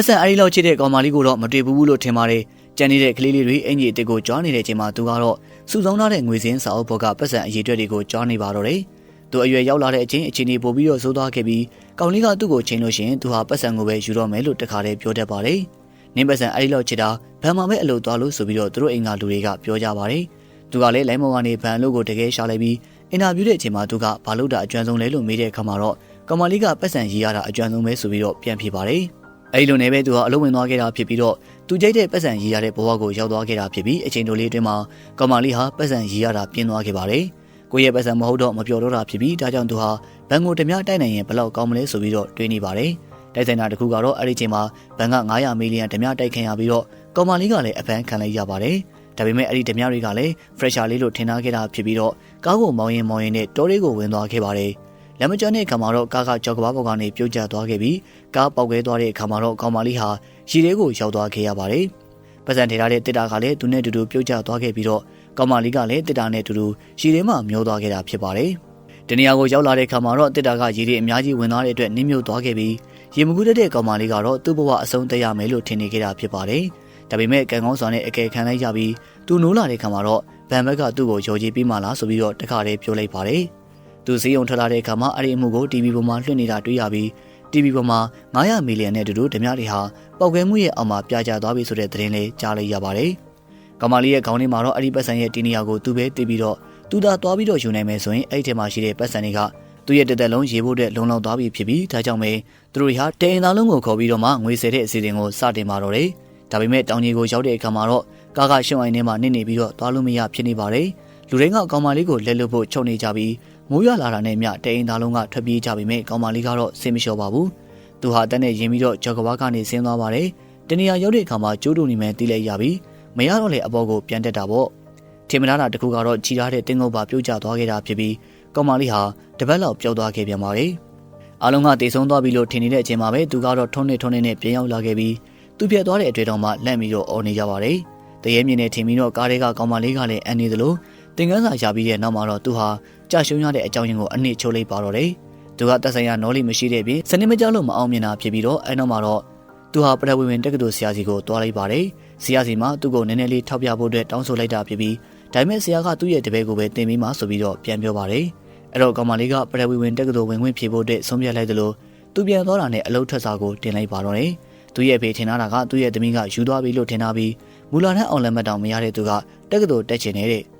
ပတ်စံအဲဒီလောက်ချစ်တဲ့ကောင်မလေးကိုတော့မတွေ့ဘူးလို့ထင်ပါတယ်ကြံနေတဲ့ကလေးလေးတွေအင်ကြီးအစ်ကိုကြွားနေတဲ့ချိန်မှာသူကတော့စုဆောင်းထားတဲ့ငွေစင်းစာအုပ်ဘောကပတ်စံအရေးအတွက်တွေကိုကြွားနေပါတော့တယ်သူအရွယ်ရောက်လာတဲ့အချိန်အချိန်ကြီးပို့ပြီးတော့စိုးသွားခဲ့ပြီးကောင်လေးကသူ့ကိုချိန်လို့ရှိရင်သူဟာပတ်စံကိုပဲယူတော့မယ်လို့တခါတည်းပြောတတ်ပါတယ်နင်းပတ်စံအဲဒီလောက်ချစ်တာဘန်မှာပဲအလုပ်သွားလို့ဆိုပြီးတော့သူတို့အိမ်ကလူတွေကပြောကြပါတယ်သူကလည်းလိုင်းမောင်ကနေဘန်လို့ကိုတကယ်ရှာလိုက်ပြီးအင်တာဗျူးတဲ့အချိန်မှာသူကဘာလို့တာအကျွမ်းဆုံးလဲလို့မေးတဲ့အခါမှာတော့ကောင်မလေးကပတ်စံရေးရတာအကျွမ်းဆုံးပဲဆိုပြီးတော့ပြန်ဖြေပါတယ် အဲဒီလိုနဲ့ပဲသူဟာအလုံးဝင်သွားခဲ့တာဖြစ်ပြီးတော့သူကြိုက်တဲ့ပတ်စံရေးရတဲ့ဘဝကိုရောက်သွားခဲ့တာဖြစ်ပြီးအချိန်တိုလေးအတွင်းမှာကောင်မလေးဟာပတ်စံရေးရတာပြင်းသွားခဲ့ပါတယ်ကိုယ့်ရဲ့ပတ်စံမဟုတ်တော့မပြောတော့တာဖြစ်ပြီးဒါကြောင့်သူဟာဘန်ကိုတမတိုက်နိုင်ရင်ဘယ်လောက်ကောင်းမလဲဆိုပြီးတော့တွေးနေပါတယ်တိုက်ဆိုင်တာတခုကတော့အဲ့ဒီချိန်မှာဘန်က900မီလီယံဓမြတိုက်ခံရပြီးတော့ကောင်မလေးကလည်းအပန်းခံလိုက်ရပါတယ်။ဒါပေမဲ့အဲ့ဒီဓမြတွေကလည်း fresher လေးလို့ထင်ထားခဲ့တာဖြစ်ပြီးတော့ကားကိုမောင်းရင်မောင်းရင်နဲ့တောလေးကိုဝင်သွားခဲ့ပါတယ်။ လက်မကျန်တဲ့အခါမှာတော့ကားကကြောက်ကဘာပေါ်ကနေပြုတ်ကျသွားခဲ့ပြီးကားပေါက်ကွဲသွားတဲ့အခါမှာတော့ကောင်မလေးဟာရေထဲကိုရောက်သွားခဲ့ရပါတယ်။ပစံထေထားတဲ့တစ်တာကလည်းသူနဲ့တူတူပြုတ်ကျသွားခဲ့ပြီးတော့ကောင်မလေးကလည်းတစ်တာနဲ့တူတူရေထဲမှာမျောသွားခဲ့တာဖြစ်ပါတယ်။တနေရာကိုရောက်လာတဲ့အခါမှာတော့တစ်တာကရေတွေအများကြီးဝင်သွားတဲ့အတွက်နင်းမြုပ်သွားခဲ့ပြီးရေမကူးတတ်တဲ့ကောင်မလေးကတော့သူ့ဘဝအဆုံးသက်ရမယ်လို့ထင်နေခဲ့တာဖြစ်ပါတယ်။ဒါပေမဲ့ကံကောင်းစွာနဲ့အကယ်ခံလိုက်ရပြီးသူနိုးလာတဲ့ခါမှာတော့ဗန်ဘက်ကသူ့ကိုယုံကြည်ပြီးမှလားဆိုပြီးတော့တခါတည်းပြောလိုက်ပါတယ်။ သူစီးုံထွက်လာတဲ့အခါမှာအဲ့ဒီအမှုကို TV ပေါ်မှာလွှင့်နေတာတွေ့ရပြီး TV ပေါ်မှာ900မီလီယံနဲ့တူတူဓမြတွေဟာပောက်ကွဲမှုရဲ့အောက်မှာပြကြသွားပြီဆိုတဲ့သတင်းလေးကြားလိုက်ရပါတယ်။ကောင်မလေးရဲ့ခေါင်းထဲမှာတော့အဲ့ဒီပတ်စံရဲ့တီနီယာကိုသူပဲတီးပြီးတော့သူသာသွားပြီးတော့ယူနိုင်မယ်ဆိုရင်အဲ့ဒီထဲမှာရှိတဲ့ပတ်စံတွေကသူ့ရဲ့တက်တက်လုံးရေဖို့အတွက်လုံလောက်သွားပြီဖြစ်ပြီးဒါကြောင့်ပဲသူတို့ဟာတိန်သားလုံးကိုခေါ်ပြီးတော့မှငွေဆယ်တဲ့အစီအစဉ်ကိုစတင်มาတော့တယ်။ဒါပေမဲ့တောင်ကြီးကိုရောက်တဲ့အခါမှာတော့ကားကရှုံအိုင်ထဲမှာနစ်နေပြီးတော့သွားလို့မရဖြစ်နေပါတယ်။လူတိုင်းကကောင်မလေးကိုလက်လွတ်ဖို့ချုပ်နေကြပြီး မိုးရွာလာတာနဲ့မျှတိန်သားလုံးကထွက်ပြေးကြပြီမဲ့ကောင်မလေးကတော့စိတ်မလျှော့ပါဘူး။သူဟာတက်နဲ့ရင်ပြီးတော့ကြောက်ကဘာကနေဆင်းသွားပါတယ်။တနေရာရောက်တဲ့အခါမှာကျိုးတူနေမယ်တီးလိုက်ရပြီးမရတော့လေအပေါ်ကိုပြန်တက်တာပေါ့။ထင်မလားတာတခုကတော့ကြီးထားတဲ့တင်းငုပ်ပါပြုတ်ကျသွားခဲ့တာဖြစ်ပြီးကောင်မလေးဟာတပတ်လောက်ပျောက်သွားခဲ့ပြန်ပါတယ်။အားလုံးကတေဆုံးသွားပြီလို့ထင်နေတဲ့အချိန်မှာပဲသူကတော့ထုံးနေထုံးနေနဲ့ပြန်ရောက်လာခဲ့ပြီးသူပြတ်သွားတဲ့အတွေ့အကြုံမှလန့်ပြီးတော့အော်နေကြပါတယ်။တရေမြင်နဲ့ထင်ပြီးတော့ကားတွေကကောင်မလေးကလည်းအန်နေသလို တင်ကန်းစာရပြီးတဲ့နောက်မှာတော့သူဟာကြာရှုံးရတဲ့အကြောင်းရင်းကိုအနစ်ချိုးလိုက်ပါတော့တယ်။သူကတက်ဆိုင်ရနောလီမရှိတဲ့ပြင်စနစ်မကြောက်လို့မအောင်မြင်တာဖြစ်ပြီးတော့အဲနောက်မှာတော့သူဟာပရဝဝင်တက္ကသိုလ်ဆရာစီကိုတွားလိုက်ပါတယ်။ဆရာစီမှာသူ့ကိုနည်းနည်းလေးထောက်ပြဖို့အတွက်တောင်းဆိုလိုက်တာဖြစ်ပြီးဒါပေမဲ့ဆရာကသူ့ရဲ့တပည့်ကိုပဲတင်ပြီးမှဆိုပြီးတော့ပြန်ပြောပါတယ်။အဲ့တော့ကောင်မလေးကပရဝီဝင်တက်ကတော်ဝင်ဝင်ဖြေဖို့အတွက်ဆုံးဖြတ်လိုက်သလိုသူပြန်သွားတာနဲ့အလုတ်ထွက်စာကိုတင်လိုက်ပါတော့တယ်။သူရဲ့ဖေထင်တာကသူ့ရဲ့သမီးကယူသွားပြီလို့ထင်တာပြီးမူလာနဲ့အောင်လက်မှတ်တောင်မရတဲ့သူကတက်ကတော်တက်ချင်နေတဲ့။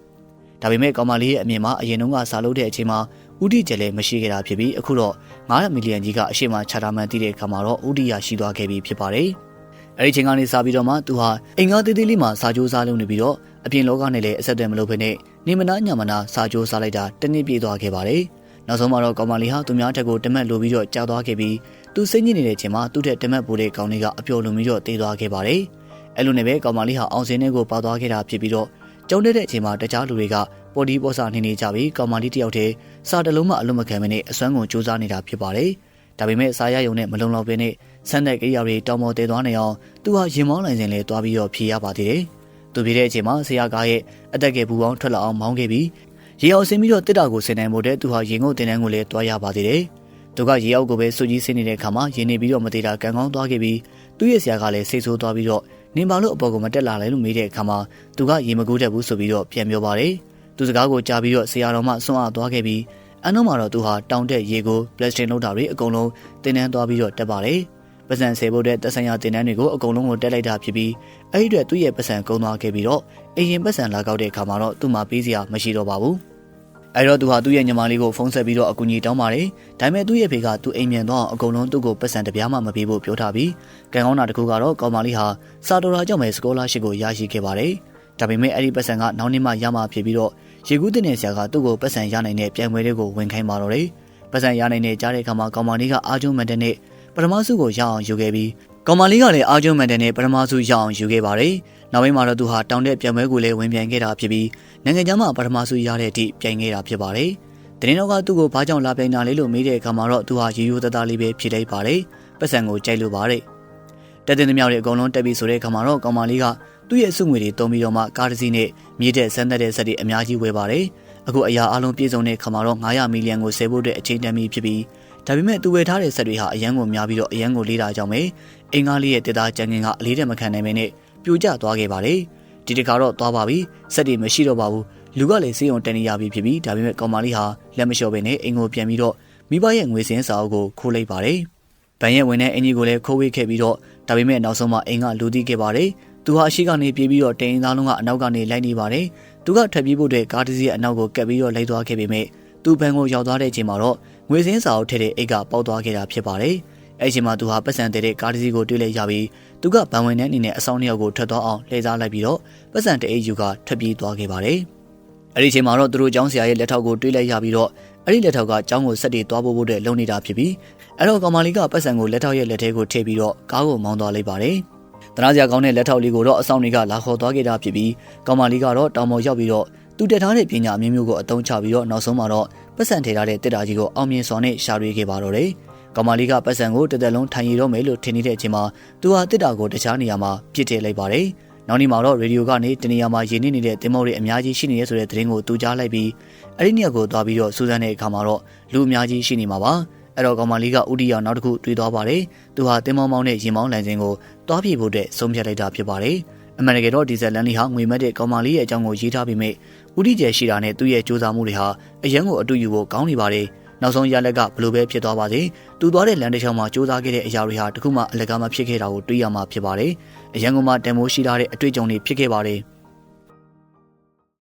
ဒါပေမဲ့ကောင်မလေးရဲ့အမြင်မှာအရင်တုန်းကစာလုပ်တဲ့အချိန်မှာဥတီကျလည်းမရှိခဲ့တာဖြစ်ပြီးအခုတော့900မီလီယံကြီးကအရှိမချတာမှန်တည်တဲ့အခါမှာတော့ဥတီရရှိသွားခဲ့ပြီဖြစ်ပါတယ်။အဲဒီချိန်ကနေစပြီးတော့မှသူဟာအိမ်ကားသေးသေးလေးမှာစာကြိုးစားလုပ်နေပြီးတော့အပြင်လောကနဲ့လည်းအဆက်အသွယ်မလုပ်ဘဲနဲ့နေမနာညမနာစာကြိုးစားလိုက်တာတနည်းပြေးသွားခဲ့ပါတယ်။နောက်ဆုံးမှာတော့ကောင်မလေးဟာသူများထက်ကိုတမက်လိုပြီးတော့ကြောက်သွားခဲ့ပြီးသူစိတ်ညစ်နေတဲ့အချိန်မှာသူ့ထက်တမက်ပိုတဲ့ကောင်လေးကအပျော်လွန်ပြီးတော့တေးသွားခဲ့ပါတယ်။အဲလိုနဲ့ပဲကောင်မလေးဟာအောင်စင်းနဲ့ကိုပါသွားခဲ့တာဖြစ်ပြီးတော့ ကျုံတဲ့အချိန်မှာတခြားလူတွေကပေါ်ဒီပေါ်စာနေနေကြပြီးကောင်မလေးတယောက်တည်းစာတလုံးမှအလွတ်မခံမနဲ့အစွမ်းကုန်စူးစမ်းနေတာဖြစ်ပါတယ်။ဒါပေမဲ့စာရယုံနဲ့မလုံလောက်ပင်နဲ့ဆန်းတဲ့ကိရိယာတွေတောင်းပေါ်တည်သွားနေအောင်သူဟာရင်မောင်းနိုင်စဉ်လဲသွားပြီးတော့ဖြေရပါသေးတယ်။သူပြေးတဲ့အချိန်မှာဆရာကားရဲ့အသက်ကပူပေါင်းထွက်လာအောင်မောင်းခဲ့ပြီးရေအောင်ဆင်းပြီးတော့တစ်တာကိုဆင်နိုင်ဖို့တဲ့သူဟာရင်ငုတ်တင်တန်းကိုလည်းတွားရပါသေးတယ်။သူကရေအောက်ကိုပဲစူကြီးဆင်းနေတဲ့အခါမှာရင်နေပြီးတော့မသေးတာကံကောင်းသွားခဲ့ပြီးသူ့ရဲ့ဆရာကလည်းစိတ်ဆိုးသွားပြီးတော့ နင်ဘာလို့အပေါ်ကိုမတက်လာလဲလို့မေးတဲ့အခါမှာသူကရေမကူးတတ်ဘူးဆိုပြီးတော့ပြန်ပြောပါတယ်။သူစကားကိုကြားပြီးတော့ဆရာတော်မှဆွန့်အားသွားခဲ့ပြီးအနောက်မှာတော့သူဟာတောင်တက်ရေကိုပလက်စတင်လုပ်တာတွေအကုန်လုံးတင်တန်းသွားပြီးတော့တက်ပါတယ်။ပစံဆယ်ဖို့တဲ့တက်ဆိုင်ရာတင်တန်းတွေကိုအကုန်လုံးကိုတက်လိုက်တာဖြစ်ပြီးအဲ့ဒီအတွက်သူ့ရဲ့ပစံကုန်းသွားခဲ့ပြီးတော့အရင်ပစံလာကောက်တဲ့အခါမှာတော့သူ့မှာပေးစရာမရှိတော့ပါဘူး။ အဲ့တော့သူဟာသူ့ရဲ့ညီမလေးကိုဖုန်းဆက်ပြီးတော့အကူအညီတောင်းပါတယ်။ဒါပေမဲ့သူ့ရဲ့ဖေကသူအိမ်မြန်တော့အကုန်လုံးသူ့ကိုပတ်စံတပြားမှမပေးဖို့ပြောထားပြီးကံကောင်းတာတခုကတော့ကောင်မလေးဟာစာတော်ရာကြောင့်ပဲစကောလာရှစ်ကိုရရှိခဲ့ပါတယ်။ဒါပေမဲ့အဲ့ဒီပတ်စံကနောက်နေ့မှရမှာဖြစ်ပြီးတော့ရေကူးတင်တဲ့ဆရာကသူ့ကိုပတ်စံရနိုင်တဲ့ပြိုင်ပွဲတွေကိုဝင်ခိုင်းပါတော့တယ်။ပတ်စံရနိုင်တဲ့ကြားတဲ့အခါမှာကောင်မလေးကအာကျုံမန်တဲ့နဲ့ပထမဆုကိုရအောင်ယူခဲ့ပြီး ကောင်မလေးကလည်းအာကျုံမန်တဲ့နဲ့ပထမဆုရအောင်ယူခဲ့ပါတယ်။နောက်ပိုင်းမှာတော့သူဟာတောင်တဲ့ပြိုင်ပွဲကိုလည်းဝင်ပြိုင်ခဲ့တာဖြစ်ပြီးနိုင်ငံခြားမှာပထမဆုရတဲ့အထိပြိုင်ခဲ့တာဖြစ်ပါတယ်။တင်းတော့ကသူ့ကိုဘာကြောင့်လာပြိုင်တာလဲလို့မေးတဲ့အခါမှာတော့သူဟာရိုးရိုးသားသားလေးပဲဖြေလိုက်ပါတယ်။ပတ်စံကိုကြိုက်လို့ပါတယ်။တက်တဲ့မြောက်တွေအကုန်လုံးတက်ပြီးဆိုတဲ့အခါမှာတော့ကောင်မလေးကသူ့ရဲ့စုငွေတွေတုံးပြီးတော့မှကားတစ်စီးနဲ့မြေတဲ့ဆန်းသက်တဲ့ဆက်တွေအများကြီးဝယ်ပါတယ်။အခုအရာအလုံးပြည့်စုံတဲ့ခါမှာတော့900မီလီယံကိုဆယ်ဖို့အတွက်အချိန်တန်ပြီဖြစ်ပြီး ဒါပေမဲ့သူဝယ်ထားတဲ့ဆက်တွေဟာအရန်ကိုများပြီးတော့အရန်ကိုလေးတာကြောင့်ပဲအင်္ဂါလေးရဲ့တေတာကြံငင်ကအလေးတက်မခံနိုင်မင်းနဲ့ပြိုကျသွားခဲ့ပါတယ်ဒီတခါတော့သွားပါပြီဆက်တွေမရှိတော့ပါဘူးလူကလည်းစေးုံတန်နေရပြီဖြစ်ပြီးဒါပေမဲ့ကောင်မလေးဟာလက်မလျှော့ပဲနဲ့အိမ်ကိုပြန်ပြီးတော့မိဘရဲ့ငွေစင်းစာအုပ်ကိုခိုးလိုက်ပါတယ်ဗန်ရဲ့ဝင်တဲ့အင်ကြီးကိုလည်းခိုးဝေးခဲ့ပြီးတော့ဒါပေမဲ့နောက်ဆုံးမှအိမ်ကလူတီးခဲ့ပါတယ်သူဟာအရှိကနေပြေးပြီးတော့တိန်သားလုံးကအနောက်ကနေလိုက်နေပါတယ်သူကထွက်ပြေးဖို့အတွက်ကားတစ်စီးရဲ့အနောက်ကိုကပ်ပြီးတော့လိုက်သွားခဲ့ပေမဲ့ သူဘန်ကိုရောက်သွားတဲ့အချိန်မှာတော့ငွေစင်းစာအုပ်ထည့်တဲ့အိတ်ကပေါက်သွားခဲ့တာဖြစ်ပါတယ်အဲ့ချိန်မှာသူဟာပတ်စံတဲ့ကားတစ်စီးကိုတွေ့လိုက်ရပြီးသူကဗန်ဝင်တဲ့အနေနဲ့အဆောင်နှစ်ယောက်ကိုထွက်သွားအောင်လှည့်စားလိုက်ပြီးတော့ပတ်စံတဲ့အိတ်ယူကထွက်ပြေးသွားခဲ့ပါတယ်အဲ့ဒီချိန်မှာတော့သူတို့ကျောင်းဆရာရဲ့လက်ထောက်ကိုတွေ့လိုက်ရပြီးတော့အဲ့ဒီလက်ထောက်ကကျောင်းကိုဆက်တည်သွားဖို့အတွက်လုံနေတာဖြစ်ပြီးအဲ့တော့ကောင်မလေးကပတ်စံကိုလက်ထောက်ရဲ့လက်ထဲကိုထည့်ပြီးတော့ကားကိုမောင်းသွားလိုက်ပါတယ်။တနာစရာကောင်းတဲ့လက်ထောက်လေးကိုတော့အဆောင်တွေကလာခေါ်သွားခဲ့တာဖြစ်ပြီးကောင်မလေးကတော့တောင်ပေါ်ရောက်ပြီးတော့ သူတက်ထားတဲ့ပညာအမျိုးမျိုးကိုအသုံးချပြီးတော့နောက်ဆုံးမှာတော့ပတ်စံထည့်ထားတဲ့တစ်တာကြီးကိုအောင်မြင်စွာနဲ့ရှာတွေ့ခဲ့ပါတော့တယ်။ကောင်မလေးကပတ်စံကိုတစ်သက်လုံးထိုင်ရတော့မယ်လို့ထင်နေတဲ့အချိန်မှာသူဟာတစ်တာကိုတခြားနေရာမှာပြစ်ထည့်လိုက်ပါတယ်။နောက်နေ့မှာတော့ရေဒီယိုကနေတနေရာမှာရင်းနှီးနေတဲ့တင်မောတွေအများကြီးရှိနေရဆိုတဲ့သတင်းကိုသူကြားလိုက်ပြီးအဲ့ဒီနေရာကိုသွားပြီးတော့စူးစမ်းတဲ့အခါမှာတော့လူအများကြီးရှိနေမှာပါအဲ့တော့ကောင်မလေးကဥတီယာနောက်တစ်ခုတွေ့သွားပါတယ်သူဟာတင်မောင်းမောင်းနဲ့ရင်မောင်းလန်ခြင်းကိုတွားပြေဖို့အတွက်ဆုံးဖြတ်လိုက်တာဖြစ်ပါတယ်အမှန်တကယ်တော့ဒီဇယ်လန်လီဟာငွေမက်တဲ့ကောင်မလေးရဲ့အကြောင်းကိုရေးထားပြီးမြဲ ဥတီကျယ်ရှိတာနဲ့သူ့ရဲ့စူးစမ်းမှုတွေဟာအရန်ကိုအတူယူဖို့ကောင်းနေပါတယ်နောက်ဆုံးရလက်ကဘလို့ပဲဖြစ်သွားပါစေသူသွားတဲ့လမ်းတစ်ချောင်းမှာစူးစမ်းခဲ့တဲ့အရာတွေဟာတခုမှအလကားမဖြစ်ခဲ့တာကိုတွေ့ရမှာဖြစ်ပါတယ်အရန်ကမှတန်မိုးရှိထားတဲ့အတွေ့အကြုံတွေဖြစ်ခဲ့ပါတယ်